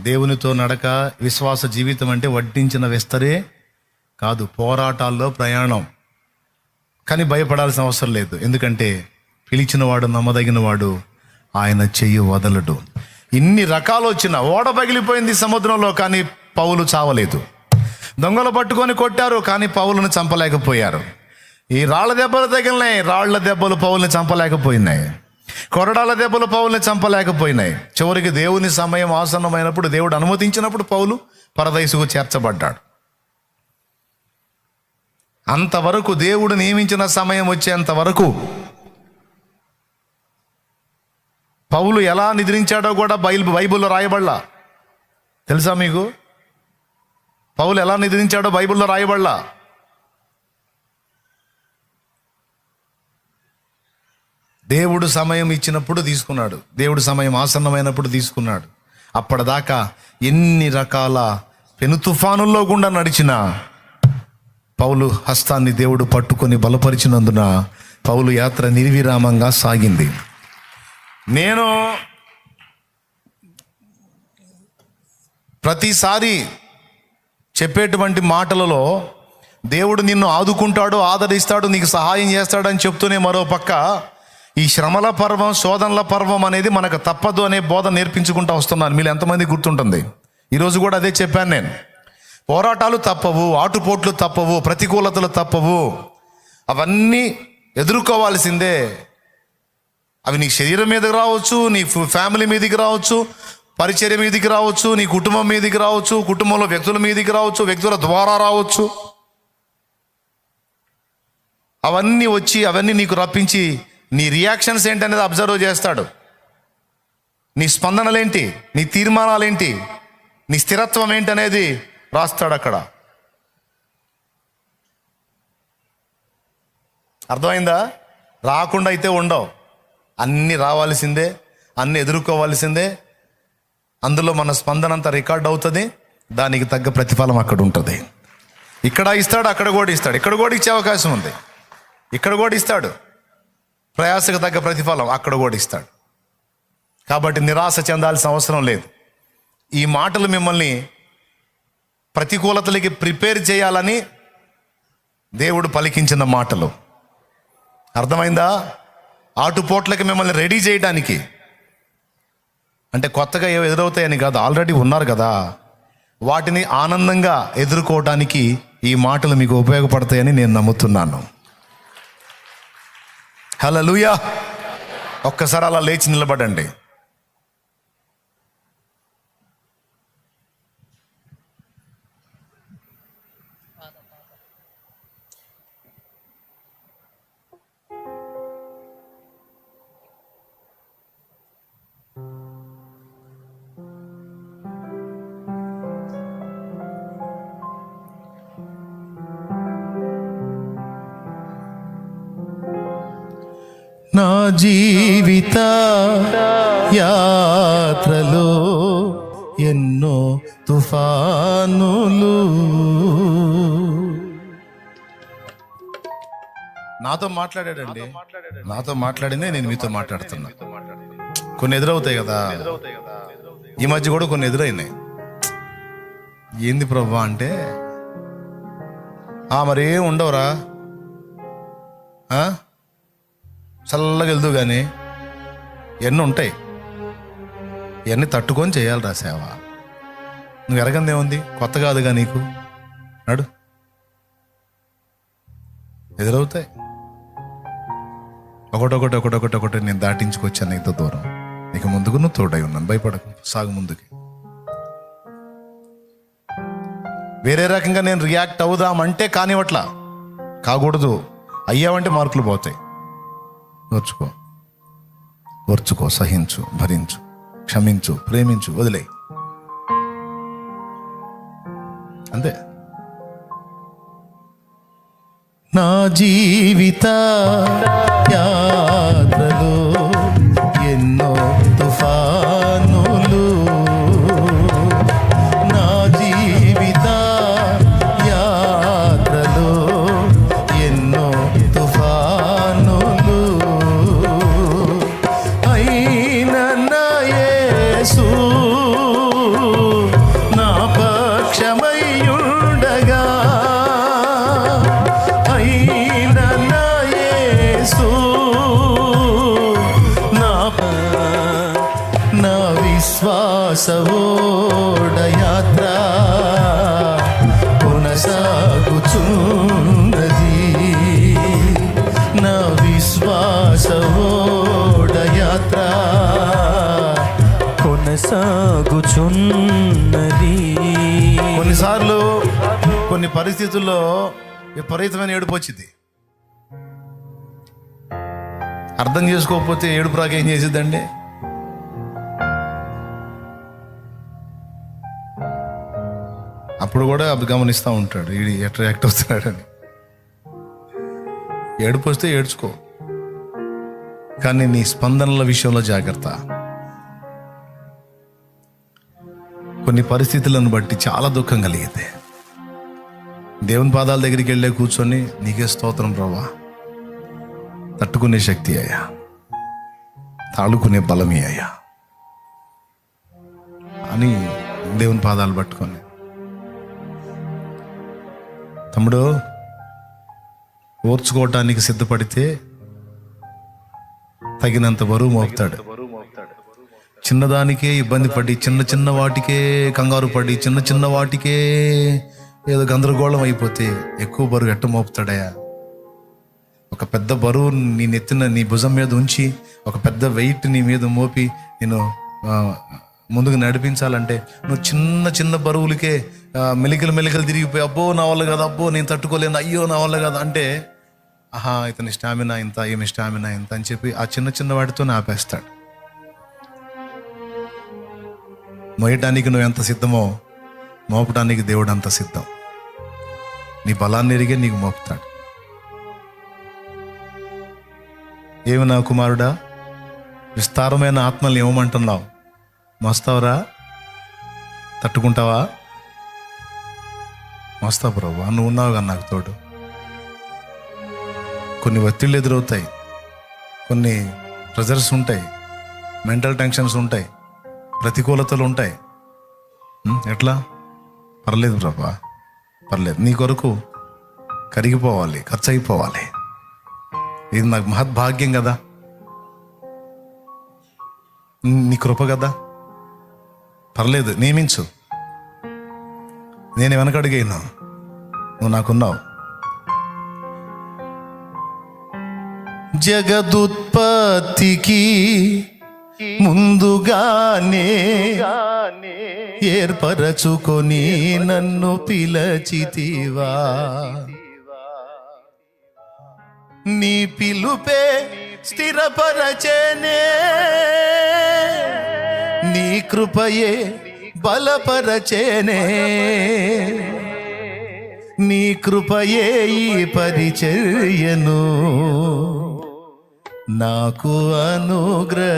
దేవునితో నడక విశ్వాస జీవితం అంటే వడ్డించిన విస్తరే కాదు పోరాటాల్లో ప్రయాణం. కానీ భయపడాల్సిన అవసరం లేదు. ఎందుకంటే పిలిచినవాడు నమ్మదగినవాడు ఆయన చెయ్యి వదలడు. ఇన్ని రకాలు వచ్చిన ఓడ పగిలిపోయింది సముద్రంలో కానీ పౌలు చావలేదు. దొంగలు పట్టుకొని కొట్టారు కానీ పౌలను చంపలేకపోయారు. ఈ రాళ్ళ దెబ్బలు తగిలినాయి రాళ్ళ దెబ్బలు పౌల్ని చంపలేకపోయినాయి. కొరడాల దెబ్బలు పౌల్ని చంపలేకపోయినాయి. చివరికి దేవుని సమయం ఆసన్నమైనప్పుడు దేవుడు అనుమతించినప్పుడు పౌలు పరదైసుకు చేర్చబడ్డాడు. అంతవరకు దేవుడు నియమించిన సమయం వచ్చేంత వరకు పౌలు ఎలా నిద్రించాడో కూడా బైల్ బైబిల్లో రాయబడలా. తెలుసా మీకు? పౌలు ఎలా నిద్రించాడో బైబిల్లో రాయబడలా. దేవుడు సమయం ఇచ్చినప్పుడు తీసుకున్నాడు. దేవుడు సమయం ఆసన్నమైనప్పుడు తీసుకున్నాడు. అప్పటిదాకా ఎన్ని రకాల పెను తుఫానుల్లో గుండా నడిచిన పౌలు హస్తాన్ని దేవుడు పట్టుకొని బలపరిచినందున పౌలు యాత్ర నిర్విరామంగా సాగింది. నేను ప్రతిసారి చెప్పేటువంటి మాటలలో దేవుడు నిన్ను ఆదుకుంటాడు ఆదరిస్తాడు నీకు సహాయం చేస్తాడని చెప్తూనే మరో పక్క ఈ శ్రమల పర్వం శోధనల పర్వం అనేది మనకు తప్పదు అనే బోధ నేర్పించుకుంటూ వస్తున్నాను మీరు ఎంతమంది గుర్తుంటుంది? ఈరోజు కూడా అదే చెప్పాను నేను. పోరాటాలు తప్పవు ఆటుపోట్లు తప్పవు ప్రతికూలతలు తప్పవు. అవన్నీ ఎదుర్కోవాల్సిందే. అవి నీ శరీరం మీదకి రావచ్చు నీ ఫ్యామిలీ మీదకి రావచ్చు పరిచర్య మీదకి రావచ్చు నీ కుటుంబం మీదకి రావచ్చు కుటుంబంలో వ్యక్తుల మీదకి రావచ్చు వ్యక్తుల ద్వారా రావచ్చు. అవన్నీ వచ్చి అవన్నీ నీకు రప్పించి నీ రియాక్షన్స్ ఏంటనేది అబ్జర్వ్ చేస్తాడు. నీ స్పందనలేంటి? నీ తీర్మానాలేంటి? నీ స్థిరత్వం ఏంటనేది రాస్తాడు అక్కడ. అర్థమైందా? రాకుండా అయితే ఉండవు. అన్నీ రావాల్సిందే అన్నీ ఎదుర్కోవాల్సిందే. అందులో మన స్పందన అంతా రికార్డ్ అవుతుంది దానికి తగ్గ ప్రతిఫలం అక్కడ ఉంటుంది. ఇక్కడ ఇస్తాడు అక్కడ కూడా ఇస్తాడు. ఇక్కడ కూడా ఇచ్చే అవకాశం ఉంది. ఇక్కడ కూడా ఇస్తాడు. ప్రయాసకు తగ్గ ప్రతిఫలం అక్కడ కూడా ఇస్తాడు. కాబట్టి నిరాశ చెందాల్సిన అవసరం లేదు. ఈ మాటలు మిమ్మల్ని ప్రతికూలతలకి ప్రిపేర్ చేయాలని దేవుడు పలికించిన మాటలు. అర్థమైందా? ఆటుపోట్లకి మిమ్మల్ని రెడీ చేయడానికి. అంటే కొత్తగా ఏవో ఎదురవుతాయని కాదు ఆల్రెడీ ఉన్నారు కదా. వాటిని ఆనందంగా ఎదుర్కోవడానికి ఈ మాటలు మీకు ఉపయోగపడతాయని నేను నమ్ముతున్నాను. హలో లూయా ఒక్కసారి అలా లేచి నిలబడండి. నా జీవిత యాత్రలో ఎన్నో తుఫానులు. నాతో మాట్లాడాడండి. నాతో మాట్లాడిందే నేను మీతో మాట్లాడుతున్నా. కొన్ని ఎదురవుతాయి కదా. ఈ మధ్య కూడా కొన్ని ఎదురైనాయి. ఏంది ప్రభా అంటే? ఆ మరేం ఉండవురా? ఆ? చల్లగా వెళ్దు కానీ ఎన్ని ఉంటాయి? ఇవన్నీ తట్టుకొని చేయాలిరా సేవ. నువ్వు ఎరగందేముంది కొత్త కాదుగా నీకు. నడు. ఎదురవుతాయి. ఒకటొకటి ఒకటొకటి ఒకటి నేను దాటించుకొచ్చాను ఇంత దూరం. నీకు ముందుకు నువ్వు తోడై ఉన్నాను. భయపడకు. సాగు ముందుకి. వేరే రకంగా నేను రియాక్ట్ అవుదామంటే కానివట్లా కాకూడదు. అయ్యావంటే మార్కులు పోతాయి. ఓర్చుకో. ఓర్చుకో సహించు భరించు క్షమించు ప్రేమించు వదిలే అంతే. నా జీవిత కొనసాగుచున్నది. కొన్నిసార్లు కొన్ని పరిస్థితుల్లో విపరీతమైన ఏడుపు వచ్చింది అర్థం చేసుకోకపోతే ఏడుపు రాక ఏం చేసిద్దండి? అప్పుడు కూడా అవి గమనిస్తూ ఉంటాడు ఈ ఎట్లా యాక్ట్ అవుతున్నాడని. ఏడుపు వస్తే ఏడ్చుకో. కానీ నీ స్పందనల విషయంలో జాగ్రత్త. కొన్ని పరిస్థితులను బట్టి చాలా దుఃఖం కలిగింది దేవుని పాదాల దగ్గరికి వెళ్ళే కూర్చొని నీకే స్తోత్రం ప్రభా. తట్టుకునే శక్తి అయ్యా. తాళుకునే బలమే అయ్యా. అని దేవుని పాదాలు పట్టుకొని. తమ్ముడు ఓర్చుకోవటానికి సిద్ధపడితే తగినంత బరువు మోపుతాడు. చిన్నదానికే ఇబ్బంది పడి చిన్న చిన్న వాటికే కంగారు పడి చిన్న చిన్న వాటికే ఏదో గందరగోళం అయిపోతే ఎక్కువ బరువు ఎట్ట మోపుతాడయా ఒక పెద్ద బరువు నీ నెత్తిన నీ భుజం మీద ఉంచి ఒక పెద్ద వెయిట్ నీ మీద మోపి నేను ముందుకు నడిపించాలంటే నువ్వు చిన్న చిన్న బరువులకే మెలికలు మెలికలు తిరిగిపోయి అబ్బో నా వల్ల కదా అబ్బో నేను తట్టుకోలేను అయ్యో నా వల్ల కదా అంటే ఆహా ఇతని స్టామినా ఇంత ఏమి స్టామినా ఇంత అని చెప్పి ఆ చిన్న చిన్న వాటితో ఆపేస్తాడు. మోయటానికి నువ్వు ఎంత సిద్ధమో మోపటానికి దేవుడు అంత సిద్ధం. నీ బలాన్ని ఎరిగే నీకు మోపుతాడు. ఏమి నా కుమారుడా? విస్తారమైన ఆత్మల్ని ఇవ్వమంటున్నావు. మోస్తావురా? తట్టుకుంటావా? మోస్తావు ప్రభు నువ్వు ఉన్నావు కానీ నాకు తోడు. కొన్ని ఒత్తిళ్ళు ఎదురవుతాయి. కొన్ని ప్రెజర్స్ ఉంటాయి. మెంటల్ టెన్షన్స్ ఉంటాయి. ప్రతికూలతలు ఉంటాయి ఎట్లా? పర్లేదు ప్రభా పర్లేదు. నీ కొరకు కరిగిపోవాలి ఖర్చు అయిపోవాలి ఇది నాకు మహద్భాగ్యం కదా. నీ కృప కదా. పర్లేదు నియమించు. నేను వెనకడిగాను నువ్వు నాకున్నావు. జగదుత్పత్తికి ముందుగానే ఏర్పరచుకొని నన్ను పిలచితివా. నీ పిలుపే స్థిరపరచనే. నీ కృపయే బలపరచనే. నీ కృపయే ఈ పరిచర్యను. నాకు అనుగ్రహించెను.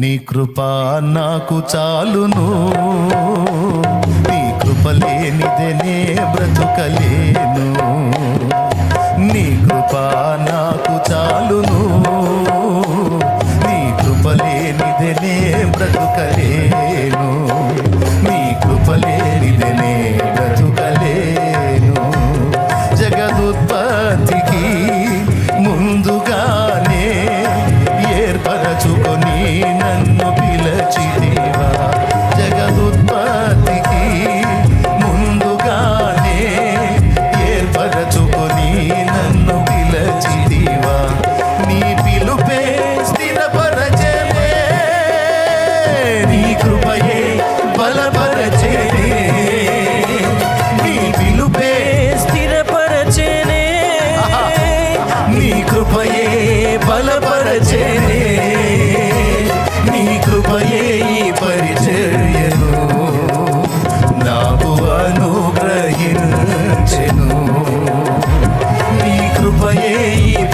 నీ కృప నాకు చాలును. నీ కృప లేనిదనే బ్రతుకలేను. నీ కృప నాకు చాలును. నీ కృప లేనిదనే బ్రతుకలేను.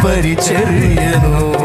పరిచర్యను.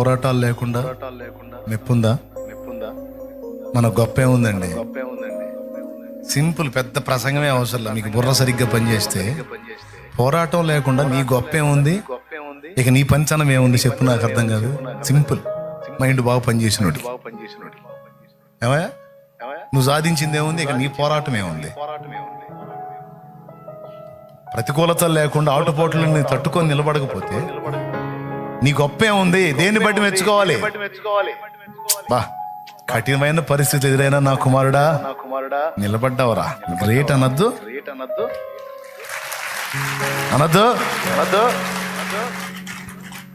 పోరాటాలు లేకుండా మెప్పుందా? మన గొప్పే ఉందండి. సింపుల్ పెద్ద ప్రసంగమే అవసరం మీకు బుర్ర సరిగ్గా పనిచేస్తే పోరాటం లేకుండా నీ గొప్పే ఉంది. ఇక నీ పంచనం ఏముంది చెప్పు నాకు అర్థం కాదు. సింపుల్. మైండ్ బాగా పనిచేసినోడు ఏమయ్యా? నువ్వు సాధించింది ఏముంది? ఇక నీ పోరాటం ఏముంది? ప్రతికూలతలు లేకుండా ఆటుపోట్లని తట్టుకొని నిలబడకపోతే నీ గొప్పే ఉంది. దేన్ని బట్టి మెచ్చుకోవాలి? బా కఠినమైన పరిస్థితి ఎదురైనా నా కుమారుడా నిలబడ్డావురా. గ్రేట్ అనద్దు. అనద్దు. అనద్దు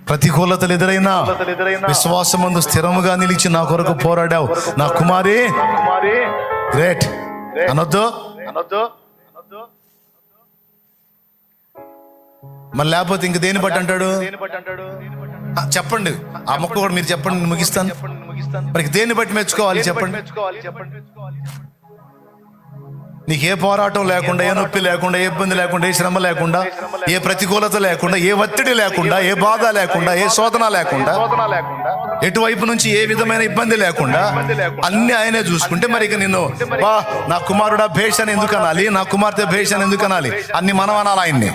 ప్రతికూలతలు ఎదురైనా విశ్వాసమందు స్థిరముగా నిలిచి నా కొరకు పోరాడావు. నా కుమారి గ్రేట్ అనొద్దు. మరి లేకపోతే ఇంక దేని బట్టి అంటాడు? చెప్పండి. ఆ మొక్క కూడా మీరు చెప్పండి ముగిస్తాను. మరి దేన్ని బట్టి మెచ్చుకోవాలి చెప్పండి? నీకు ఏ పోరాటం లేకుండా ఏ నొప్పి లేకుండా ఏ ఇబ్బంది లేకుండా ఏ శ్రమ లేకుండా ఏ ప్రతికూలత లేకుండా ఏ ఒత్తిడి లేకుండా ఏ బాధ లేకుండా ఏ శోధన లేకుండా ఎటువైపు నుంచి ఏ విధమైన ఇబ్బంది లేకుండా అన్ని ఆయనే చూసుకుంటే మరి ఇక నిన్ను బా నా కుమారుడా భేష్ అని ఎందుకు అనాలి నా కుమార్తె భేష్ అని ఎందుకు అనాలి అన్ని మనం అనాలి ఆయన్ని.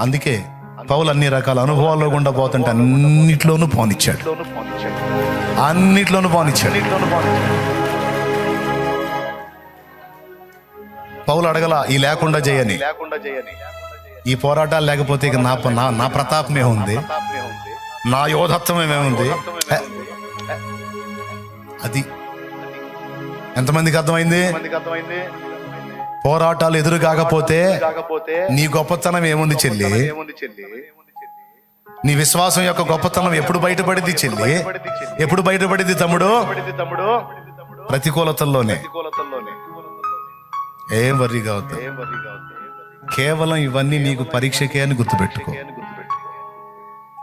అందుకే పౌలు అన్ని రకాల అనుభవాల్లో గుండా పోతుంటే అన్నిట్లోనూ పోనిచ్చాడు. అన్నిట్లోనూ పోనిచ్చాడు. పౌలు అడగల ఈ లేకుండా చేయని ఈ పోరాటాలు లేకపోతే ఇక నా నా నా ప్రతాపమే ఉంది నా యోధత్వమే ఉంది? అది ఎంతమందికి అర్థమైంది? పోరాటాలు ఎదురు కాకపోతే నీ గొప్పతనం ఏముంది చెల్లి? నీ విశ్వాసం యొక్క గొప్పతనం ఎప్పుడు బయటపడింది చెల్లి? ఎప్పుడు బయటపడింది తమ్ముడు? ప్రతికూలతల్లోనే. ఏం వర్రీ కావద్దు కేవలం ఇవన్నీ నీకు పరీక్షకే అని గుర్తుపెట్టుకో.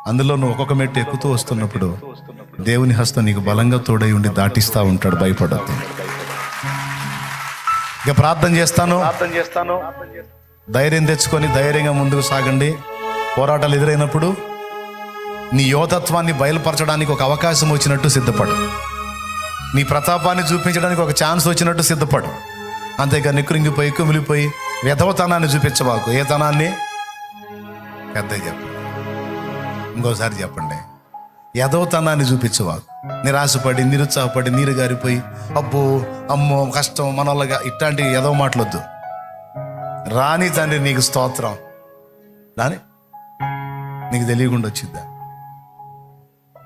అందులో నువ్వు ఒక్కొక్క మెట్టు ఎక్కుతూ వస్తున్నప్పుడు దేవుని హస్తం నీకు బలంగా తోడై ఉండి దాటిస్తా ఉంటాడు భయపడద్దు. ఇక ప్రార్థన చేస్తాను. ప్రార్థన చేస్తాను. ధైర్యం తెచ్చుకొని ధైర్యంగా ముందుకు సాగండి. పోరాటాలు ఎదురైనప్పుడు నీ యోధత్వాన్ని బయలుపరచడానికి ఒక అవకాశం వచ్చినట్టు సిద్ధపడు. నీ ప్రతాపాన్ని చూపించడానికి ఒక ఛాన్స్ వచ్చినట్టు సిద్ధపడు. అంతేగా కృంగిపోయి కుమిలిపోయి వ్యధవతనాన్ని చూపించబాకు. ఏ తనాన్ని? పెద్ద చెప్పండి. ఇంకోసారి చెప్పండి. యదవతనాన్ని చూపించవాకు నిరాశపడి నిరుత్సాహపడి నీరు గారిపోయి అబ్బో అమ్మో కష్టం మనల్లగా ఇట్లాంటి ఏదో మాటలొద్దు. రాని తండ్రి నీకు స్తోత్రం. రాని నీకు తెలియకుండా వచ్చిద్దా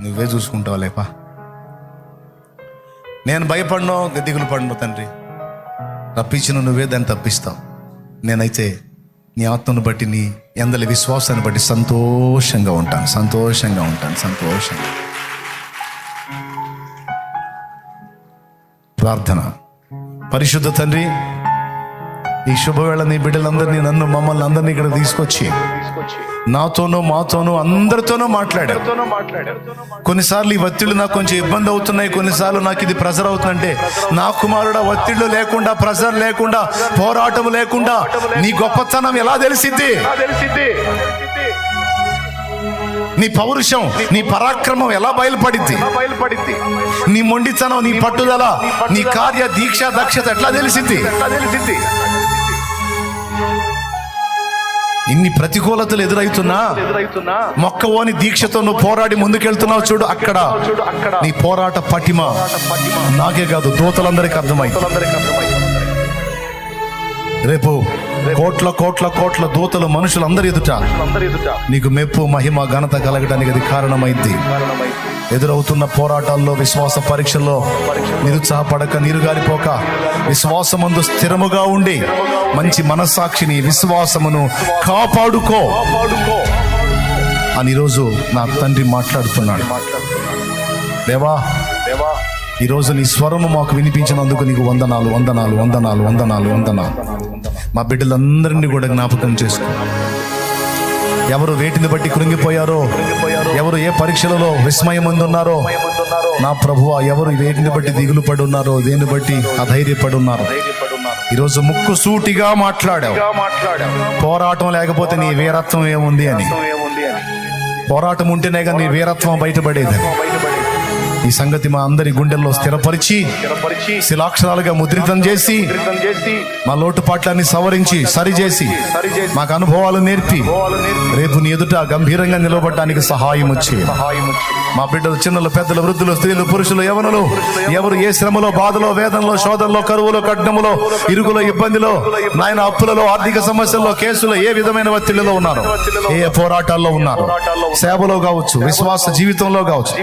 నువ్వే చూసుకుంటావు లేపా? నేను భయపడను గదిగులు పడను తండ్రి. తప్పించిన నువ్వే దాన్ని తప్పిస్తావు. నేనైతే నీ ఆత్మను బట్టి నీ ఎందలి విశ్వాసాన్ని బట్టి సంతోషంగా ఉంటాను. సంతోషంగా ఉంటాను. సంతోషంగా. ప్రార్థన. పరిశుద్ధ తండ్రి ఈ శుభవేళ నీ బిడ్డలందరినీ నన్ను మమ్మల్ని అందరినీ ఇక్కడ తీసుకొచ్చి నాతోనూ మాతోనూ అందరితోనూ మాట్లాడారు కొన్నిసార్లు ఈ ఒత్తిళ్ళు నాకు కొంచెం ఇబ్బంది అవుతున్నాయి కొన్నిసార్లు నాకు ఇది ప్రెజర్ అవుతుందంటే నా కుమారుడు ఒత్తిళ్ళు లేకుండా ప్రెజర్ లేకుండా పోరాటం లేకుండా నీ గొప్పతనం ఎలా తెలిసిద్ది? తెలిసింది నీ పౌరుషం నీ పరాక్రమం ఎలా బయలుపడిద్ది? బయలుపడింది నీ మొండితనం నీ పట్టుదల నీ కార్య దీక్ష దక్షత ఎట్లా తెలిసిద్ది? ఎట్లా తెలిసింది ఇన్ని ప్రతికూలతలు ఎదురైతున్నా? మొక్కవోని దీక్షతో నువ్వు పోరాడి ముందుకెళ్తున్నావు చూడు అక్కడ. నీ పోరాట పటిమ. నాకే కాదు దూతలందరికీ అర్థమైంది. రేపు కోట్ల కోట్ల కోట్ల దూతలు మనుషులందరి ఎదుట అందరి ఎదుట నీకు మెప్పు మహిమ ఘనత కలగడానికి అది కారణమైంది. ఎదురవుతున్న పోరాటాల్లో విశ్వాస పరీక్షల్లో నిరుత్సాహపడక నీరుగారిపోక విశ్వాసమందు స్థిరముగా ఉండి మంచి మనస్సాక్షిని విశ్వాసమును కాపాడుకో. పాడుకో అని ఈరోజు నా తండ్రి మాట్లాడుతున్నాడు. దేవా ఈరోజు నీ స్వరము మాకు వినిపించినందుకు నీకు వందనాలు వందనాలు వందనాలు వందనాలు వందనాలు. మా బిడ్డలందరినీ కూడా జ్ఞాపకం చేసుకో. ఎవరు వేటిని బట్టి కృంగిపోయారో ఎవరు ఏ పరీక్షలలో విస్మయం ఉన్నారో నా ప్రభువా ఎవరు వేటిని బట్టి దిగులు పడి ఉన్నారో దేని బట్టి అధైర్యపడి ఉన్నారు ఈరోజు ముక్కు సూటిగా మాట్లాడావు. పోరాటం లేకపోతే నీ వీరత్వం ఏముంది అని. పోరాటం ఉంటేనే కానీ నీ వీరత్వం బయటపడేది. ఈ సంగతి మా అందరి గుండెల్లో స్థిరపరిచి శిలాక్షరాలుగా ముద్రితం చేసి మా లోటుపాట్లన్నీ సవరించి సరిచేసి మాకు అనుభవాలు నేర్పి రేపు నీ ఎదుట గంభీరంగా నిలబడటానికి సహాయం వచ్చి మా బిడ్డలు చిన్నలు పెద్దలు వృద్ధులు స్త్రీలు పురుషులు యవనులు ఎవరు ఏ శ్రమలో బాధలో వేదనలో శోధనలో కరువులో కట్నములో ఇరుగులో ఇబ్బందిలో నాయన అప్పులలో ఆర్థిక సమస్యల్లో కేసులో ఏ విధమైన ఒత్తిడిలో ఉన్నారు ఏ పోరాటాల్లో ఉన్నారు సేవలో కావచ్చు విశ్వాస జీవితంలో కావచ్చు.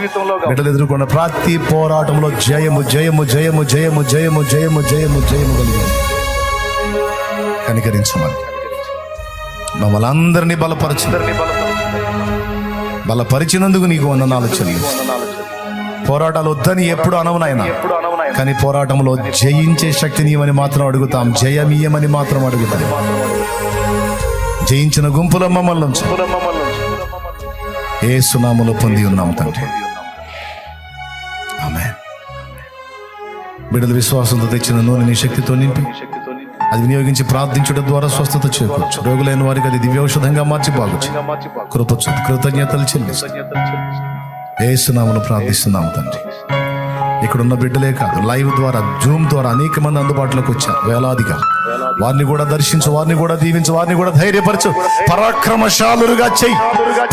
బిడ్డలు ఎదుర్కొన్న ప్రతి పోరాటంలో జయము జయము జయము జయము జయము జయము జయము జయము కలిగి కనికరించమని. మమ్మల్ని అందరినీ బలపరచు. బలపరిచినందుకు నీకు వందనాలు చెల్లి పోరాటాలు వద్దని ఎప్పుడు అనవునాయన? కానీ పోరాటంలో జయించే శక్తి నీవని మాత్రం అడుగుతాం. జయమీయమని మాత్రం అడుగుతాం. జయించిన గుంపుల మమ్మల్ని ఏసునామలో ఏ పొంది ఉన్నాం తండ్రి. బిడ్డల విశ్వాసంతో తెచ్చిన నూనె నీ శక్తితో నింపి. అది వినియోగించి ప్రార్థించడం ద్వారా స్వస్థత చేకూర్చు. రోగులైన వారికి అది దివ్యౌషధంగా మార్చి బాగుచ్చు కృపచు కృతజ్ఞతలు చెల్లిస్తూ. ఏ తండ్రి. ఇక్కడున్న బిడ్డలే కాదు లైవ్ ద్వారా జూమ్ ద్వారా అనేక మంది అందుబాటులోకి వచ్చారు. వేలాదిగా. వారిని కూడా దర్శించు వారిని కూడా దీవించు వారిని కూడా ధైర్యపరచు. పరాక్రమశాలురుగా చెయ్యి.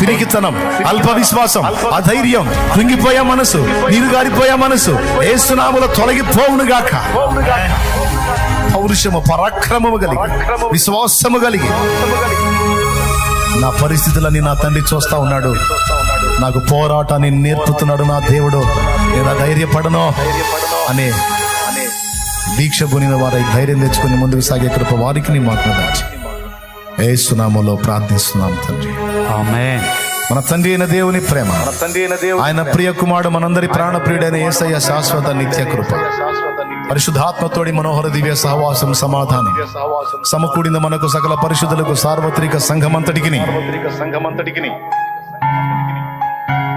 పిరికితనం అల్ప విశ్వాసం అధైర్యం కృంగిపోయే మనసు నీరు గారిపోయే మనసు ఏసునాముల తొలగిపోవును గాక. పౌరుషము పరాక్రమము కలిగి విశ్వాసము కలిగి. నా పరిస్థితులన్నీ నా తండ్రి చూస్తా ఉన్నాడు. నాకు పోరాటాన్ని నేర్పుతున్నాడు నా దేవుడు. నేను ధైర్యపడను అనే దీక్ష కొనిన వారై ధైర్యం తెచ్చుకుని ముందుకు సాగే కృప వారికి నీ ఏ సునామలో ప్రార్థిస్తున్నాం తండ్రి. ఆమేన్. మన తండ్రి అయిన దేవుని ప్రేమ మన తండ్రి అయిన దేవుడు ఆయన ప్రియ కుమారుడు మనందరి ప్రాణ ప్రియుడైన ఏసయ్య శాశ్వత నిత్య కృప. పరిశుద్ధాత్మతోడి మనోహర దివ్య సహవాసం సమాధానం. సమకూడిన మనకు సకల పరిశుద్ధులకు సార్వత్రిక సంఘమంతటికి సార్వత్రిక సంఘమంతటికి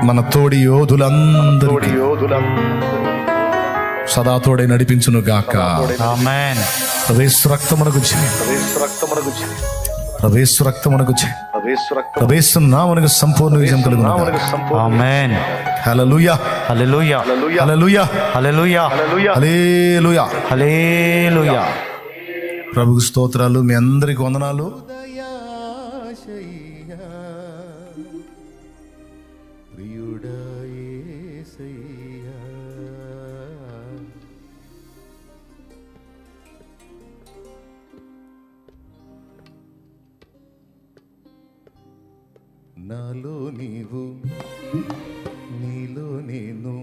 మన తోడి యోధులందరూ సదా తోడే నడిపించును గాక. ఆమేన్. ప్రవేశ రక్తమునకు ప్రవేశ రక్తమునకు ప్రవేశ ప్రవేశ నామనకు సంపూర్ణ విజయం సంపూర్ణ ఆమేన్. హల్లెలూయా. హల్లెలూయా. హల్లెలూయా. హల్లెలూయా. హల్లెలూయా. హల్లెలూయా. హల్లెలూయా. ప్రభుకు స్తోత్రాలు. మీ అందరికి వందనాలు. నాలో నీవు నీలో నేను.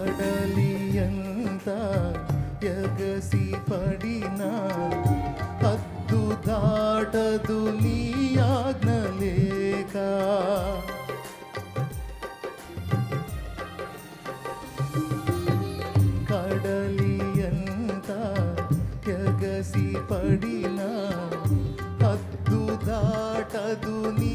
పాడలి ఎంత ఎగసి పడినా అద్దు దాటదు నీ ఆజ్ఞలేక కడలి ఎంత ఎగసి పడినా అద్దు దాటదు నీ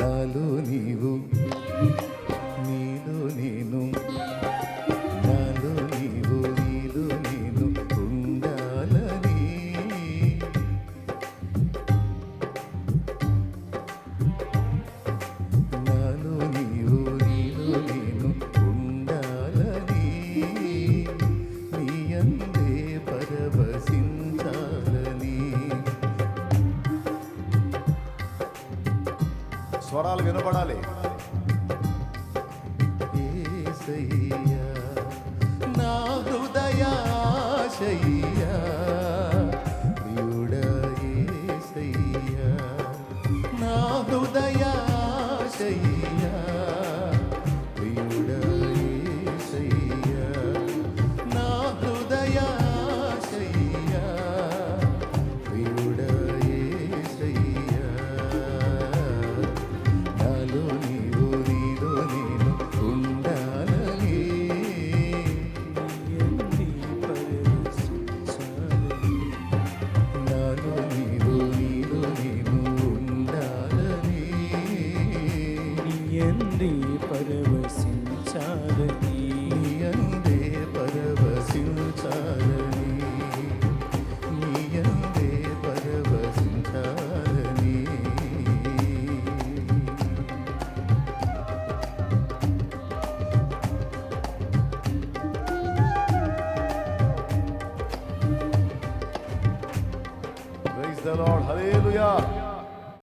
నాలో నీవు నీలో నేను.